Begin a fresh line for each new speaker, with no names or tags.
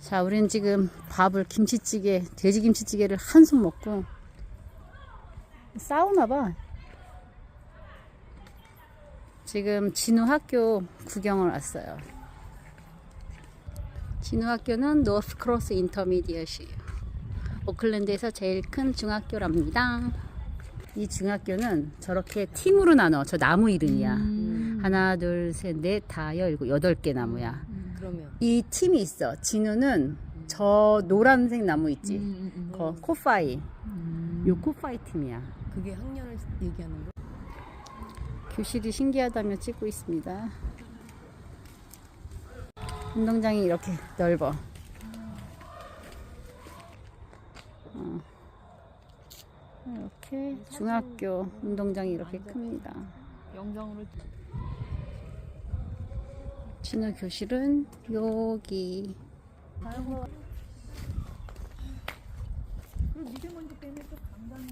자, 우리는 지금 밥을 김치찌개, 돼지김치찌개를 한손 먹고 싸우나 봐. 지금 진우 학교 구경을 왔어요. 진우 학교는 노스 크로스 인터미디엇이에요. 오클랜드에서 제일 큰 중학교랍니다. 이 중학교는 저렇게 팀으로 나눠. 저 나무 이름이야. 하나, 둘, 셋, 넷, 다, 여, 일곱, 여덟 개 나무야.
그러면
이 팀이 있어. 진우는 저 노란색 나무 있지.
음,
거 코파이. 요 코파이 팀이야.
그게 학년을 얘기하는 거?
교실이 신기하다며 찍고 있습니다. 운동장이 이렇게 넓어. 어. 이렇게 중학교 운동장이 이렇게 큽니다.
영정으로
진호 교실은 여기.
아이고. 그 미세먼지 때문에 또 감당이